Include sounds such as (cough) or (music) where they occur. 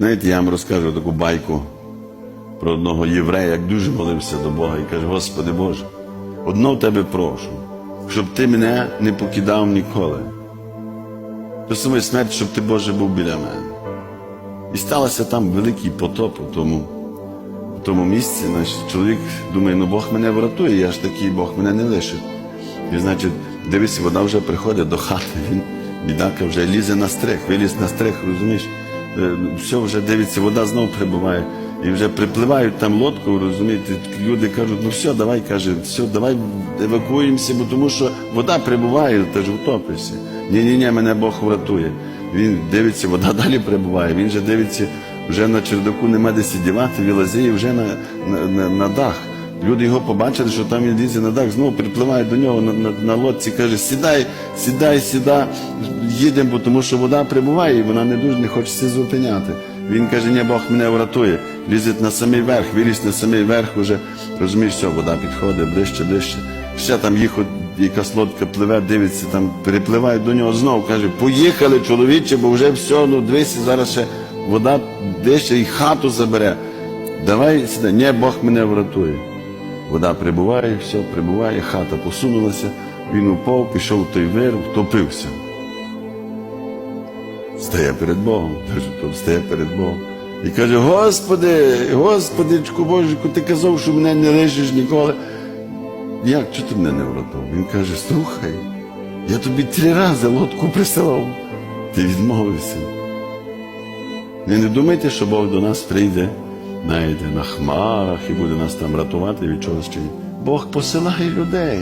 Знаєте, я вам розкажу таку байку про одного єврея, як дуже молився до Бога і каже: Господи Боже, одно тебе прошу, щоб ти мене не покидав ніколи. До самої смерті, щоб ти, Боже, був біля мене. І сталося там великий потоп у тому, у тому місці. Значить, чоловік думає, ну Бог мене врятує, я ж такий Бог мене не лишить. І значить, дивись, вода вже приходить до хати, він, бідака, вже лізе на стрих, виліз на стрих, розумієш? Е, Все вже дивиться, вода знову прибуває. І вже припливають там лодку, розумієте, люди кажуть, ну все, давай, каже, все, давай евакуємося, бо тому що вода прибуває, ти ж втопишся. Ні-ні-ні, мене Бог врятує. Він дивиться, вода (laughs) далі прибуває, він же дивиться, вже на чердаку нема де сидівати, вилазіє вже на, на, на, на дах. Люди його побачили, що там він лізе на дах, знову припливають до нього на, на, на лодці, каже, сідай, сідай, сідай, їдемо, тому що вода прибуває, і вона не дуже не хочеться зупиняти. Він каже, ні, Бог мене врятує. Лізить на самий верх, виліз на самий верх уже, розумієш, все, вода підходить ближче, ближче. Ще там їх от якась лодка пливе, дивиться, там перепливають до нього знову, каже, поїхали, чоловіче, бо вже все, ну дивися, зараз ще вода десь і хату забере. Давай сюди, ні, Бог мене врятує. Вода прибуває, все, прибуває, хата посунулася, він упав, пішов той вир, втопився. Стає перед Богом, каже, стає перед Богом. І каже: Господи, Господичку Божику, ти казав, що мене не лишиш ніколи. Як, чого ти мене не врятував? Він каже, слухай, я тобі три рази лодку присилав, ти відмовився. Не думайте, що Бог до нас прийде, знаєте, на хмарах і буде нас там рятувати від чогось чи. Бог посилає людей.